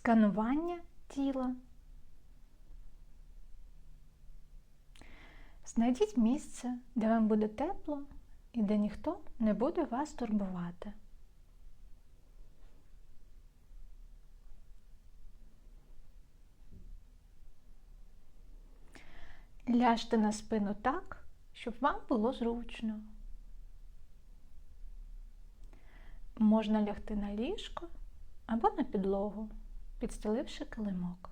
сканування тіла. Знайдіть місце, де вам буде тепло і де ніхто не буде вас турбувати. Ляжте на спину так, щоб вам було зручно. Можна лягти на ліжко або на підлогу, підстеливши килимок.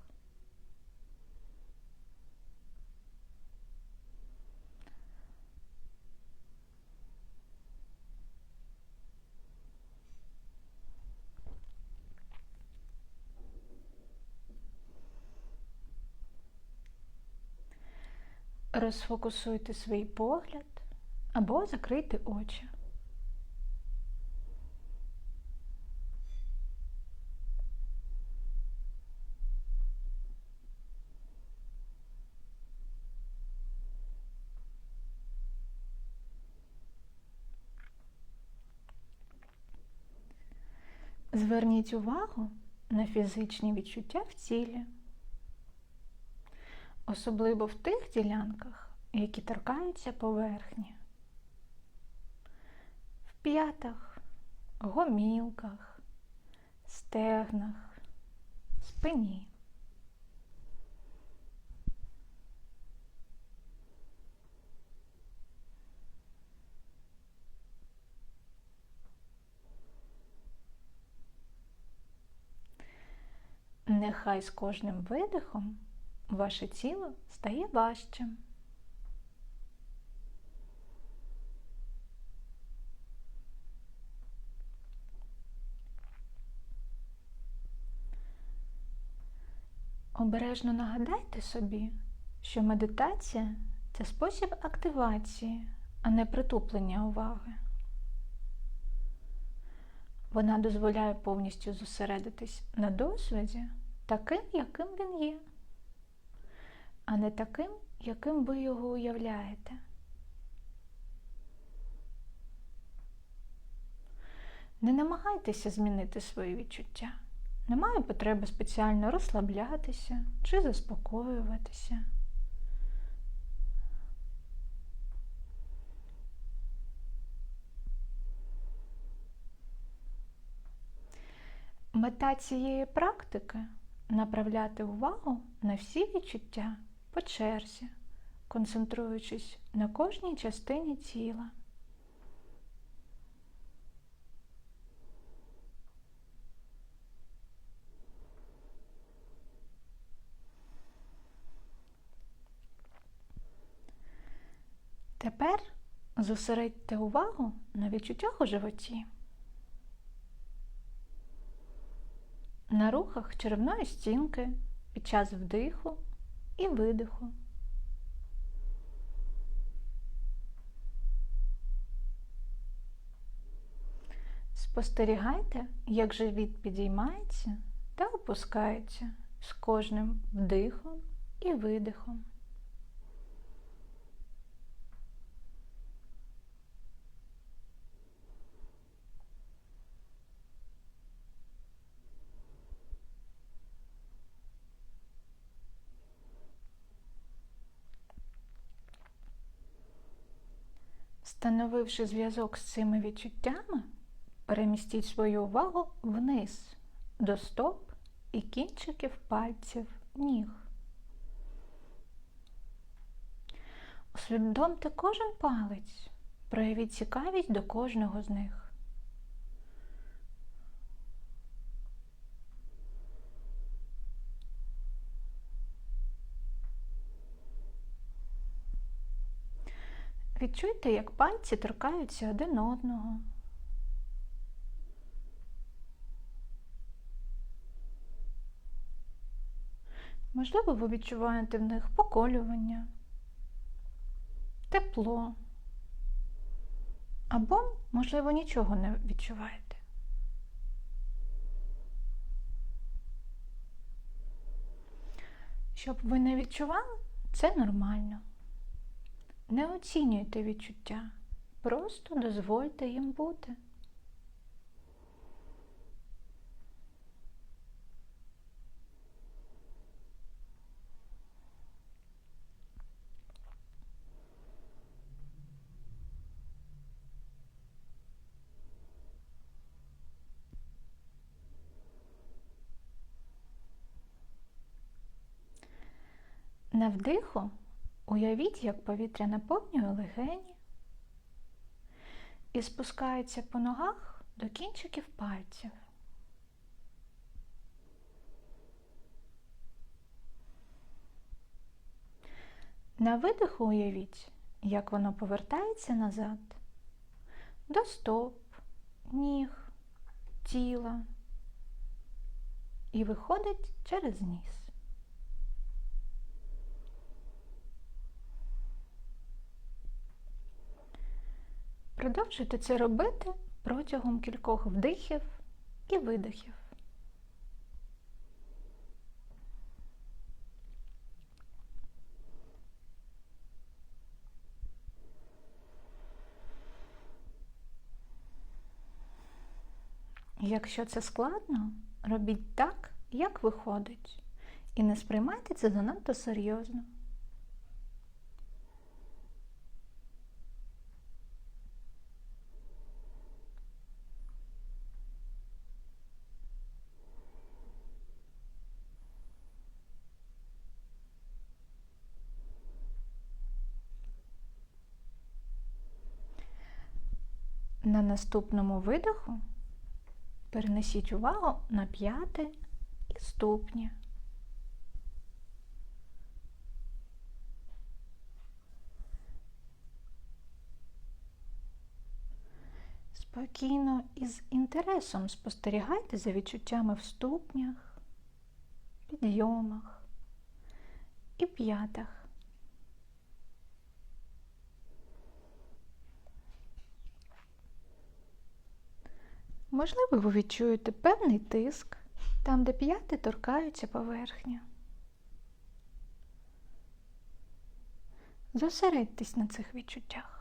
Розфокусуйте свій погляд або закрийте очі. Зверніть увагу на фізичні відчуття в тілі, особливо в тих ділянках, які торкаються поверхні, в п'ятах, гомілках, стегнах, спині. Нехай з кожним видихом ваше тіло стає важчим. Обережно нагадайте собі, що медитація це спосіб активації, а не притуплення уваги. Вона дозволяє повністю зосередитись на досвіді таким, яким він є, а не таким, яким ви його уявляєте. Не намагайтеся змінити свої відчуття. Немає потреби спеціально розслаблятися чи заспокоюватися. Мета цієї практики направляти увагу на всі відчуття по черзі, концентруючись на кожній частині тіла. Тепер зосередьте увагу на відчуттях у животі. На рухах черевної стінки під час вдиху і видиху. Спостерігайте, як живіт підіймається та опускається з кожним вдихом і видихом. Встановивши зв'язок з цими відчуттями, перемістіть свою увагу вниз до стоп і кінчиків пальців ніг. Усвідомте кожен палець, проявіть цікавість до кожного з них. Відчуйте, як пальці торкаються один одного. Можливо, ви відчуваєте в них поколювання, тепло. Або, можливо, нічого не відчуваєте. Щоб ви не відчували, це нормально. Не оцінюйте відчуття, просто дозвольте їм бути. На вдиху уявіть, як повітря наповнює легені і спускається по ногах до кінчиків пальців. На видиху уявіть, як воно повертається назад до стоп, ніг, тіла і виходить через ніс. Продовжуйте це робити протягом кількох вдихів і видихів. Якщо це складно, робіть так, як виходить, і не сприймайте це занадто серйозно. На наступному видиху перенесіть увагу на п'яти і ступні. Спокійно і з інтересом спостерігайте за відчуттями в ступнях, підйомах і п'ятах. Можливо, ви відчуєте певний тиск там, де п'яти торкаються поверхня. Зосередьтесь на цих відчуттях.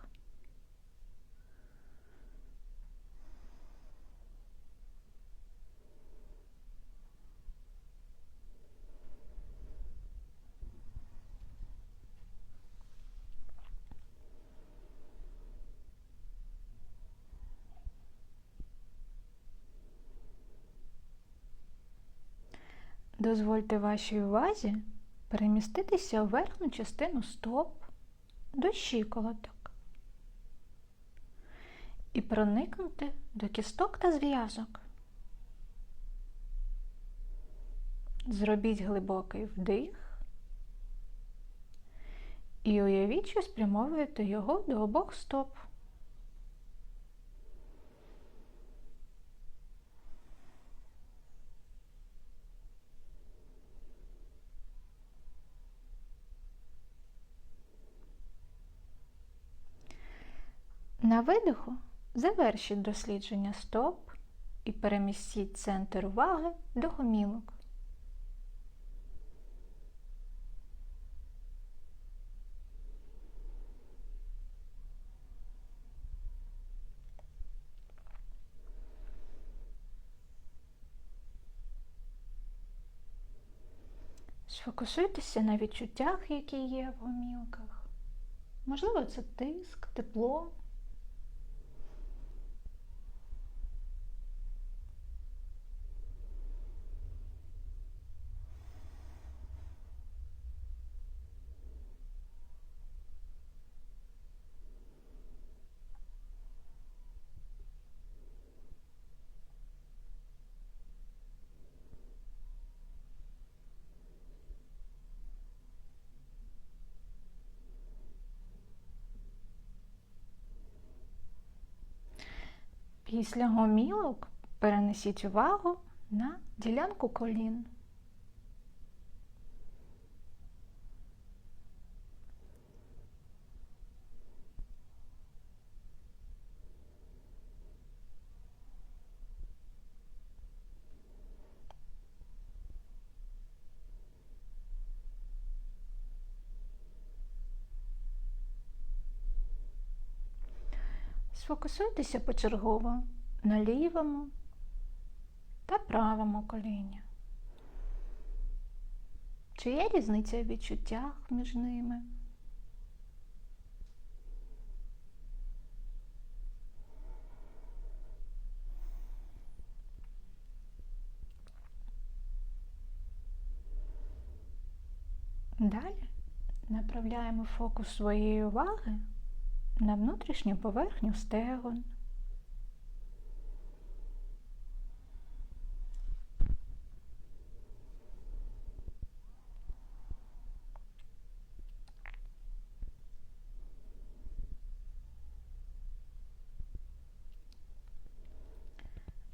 Дозвольте вашій увазі переміститися у верхню частину стоп до щиколоток і проникнути до кісток та зв'язок. Зробіть глибокий вдих і уявіть, що спрямовуєте його до обох стоп. На видиху завершіть дослідження стоп і перемістіть центр уваги до гомілок. Сфокусуйтеся на відчуттях, які є в гомілках. Можливо, це тиск, тепло. Після гомілок перенесіть увагу на ділянку колін. Сфокусуйтеся почергово на лівому та правому коліні. Чи є різниця в відчуттях між ними? Далі направляємо фокус своєї уваги на внутрішню поверхню стегон.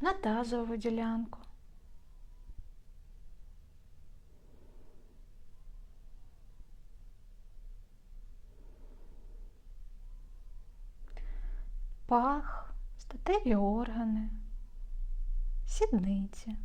На тазову ділянку. Статеві органи, сідниці.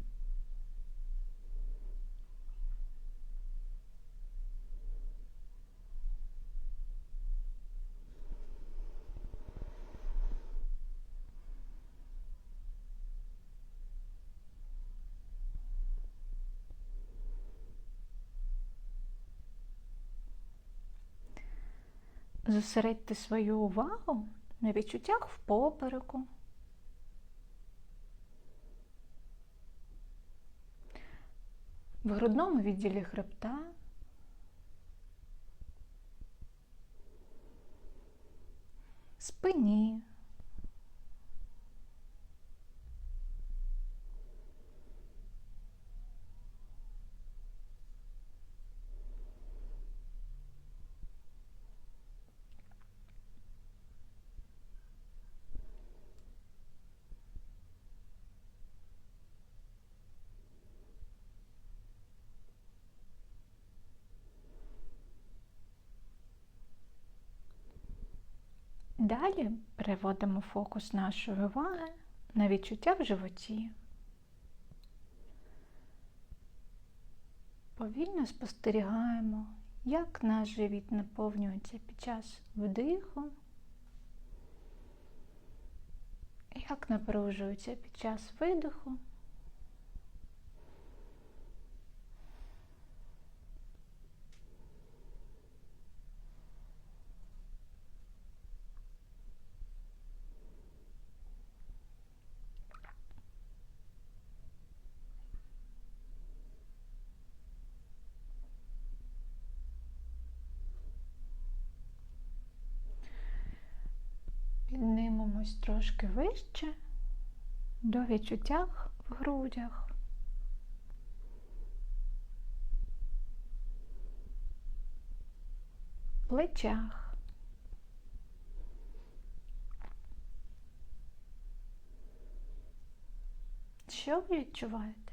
Зосередьте свою увагу на відчуттях в попереку. В грудному відділі хребта. Спині. Далі переводимо фокус нашої уваги на відчуття в животі. Повільно спостерігаємо, як наш живіт наповнюється під час вдиху, як напружується під час видиху. Трошки вище до відчуттях в грудях. Плечах. Що ви відчуваєте?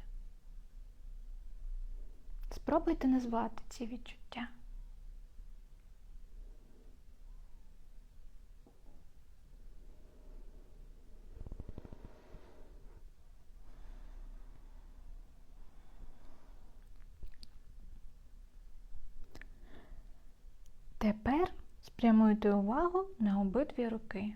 Спробуйте назвати ці відчуття. Тепер спрямуйте увагу на обидві руки.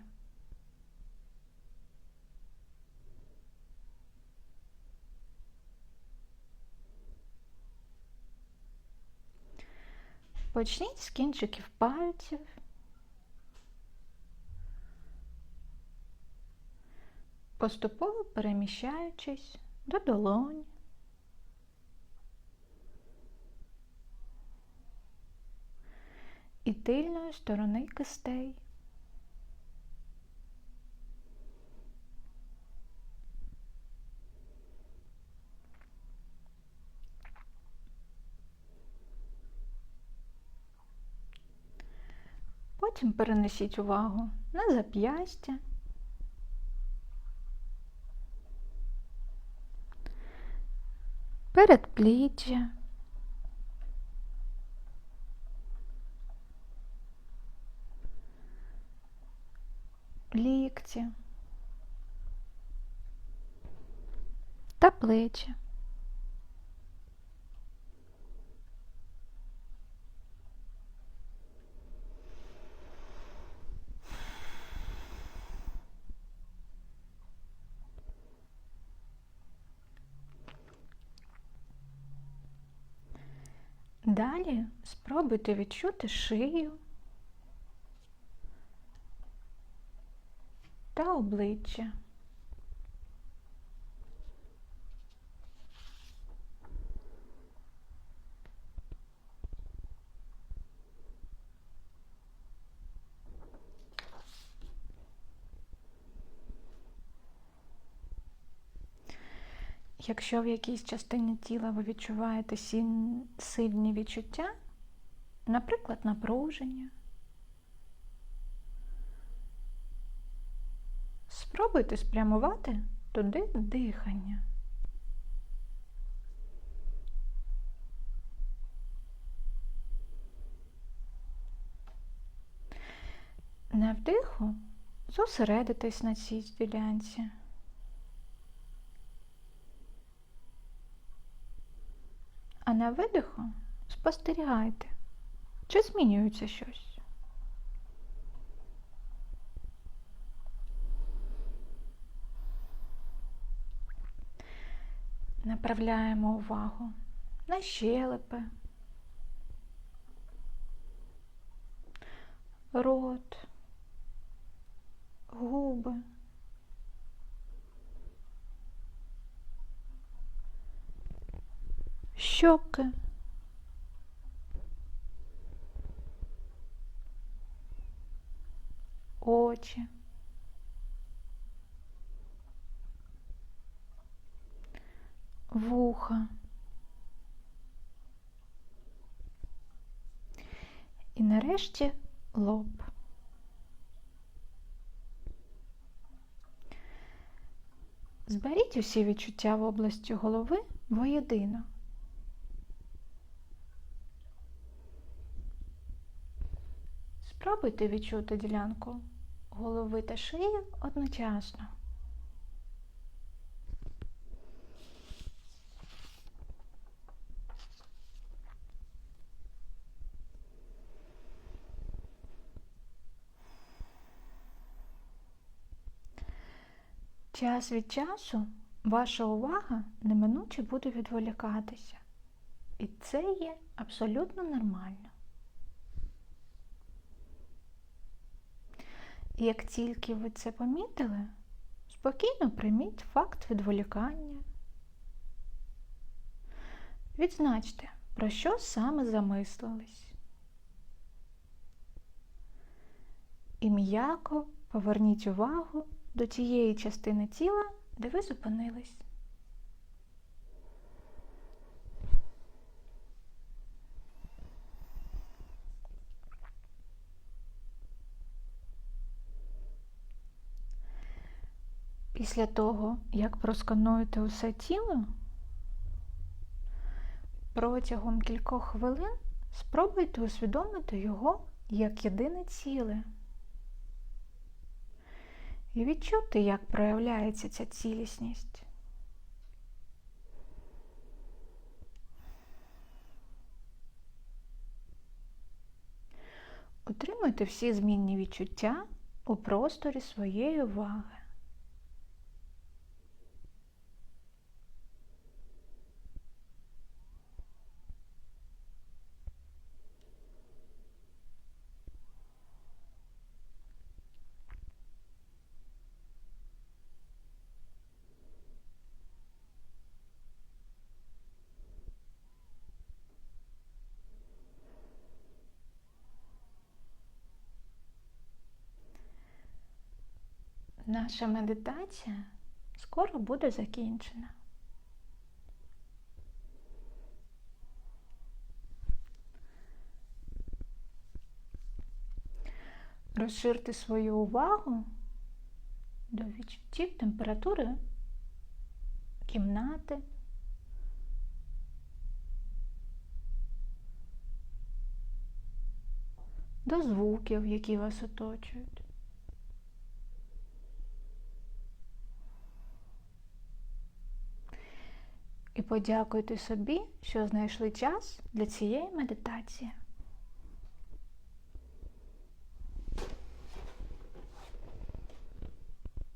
Почніть з кінчиків пальців. Поступово переміщаючись до долонь. І тильної сторони кистей. Потім перенесіть увагу на зап'ястя. Передпліччя. Лікті та плечі. Далі спробуйте відчути шию. обличчя. Якщо в якійсь частині тіла ви відчуваєте сильні відчуття, наприклад, напруження, спробуйте спрямувати туди дихання. На вдиху зосередитись на цій ділянці. А на видиху спостерігайте, чи змінюється щось. Направляємо увагу на щелепи, рот, губи. щоки. Очі. Вуха. І нарешті лоб. Зберіть усі відчуття в області голови воєдино. Спробуйте відчути ділянку голови та шиї одночасно. Час від часу ваша увага неминуче буде відволікатися. І це є абсолютно нормально. І Як тільки ви це помітили, спокійно прийміть факт відволікання. Відзначте, про що саме замислились. І м'яко поверніть увагу до тієї частини тіла, де ви зупинились. Після того, як проскануєте усе тіло, протягом кількох хвилин спробуйте усвідомити його як єдине ціле. І відчути, як проявляється ця цілісність. Отримуйте всі змінні відчуття у просторі своєї уваги. Наша медитація скоро буде закінчена. Розширте свою увагу до відчуттів температури кімнати. До звуків, які вас оточують. Подякуйте собі, що знайшли час для цієї медитації.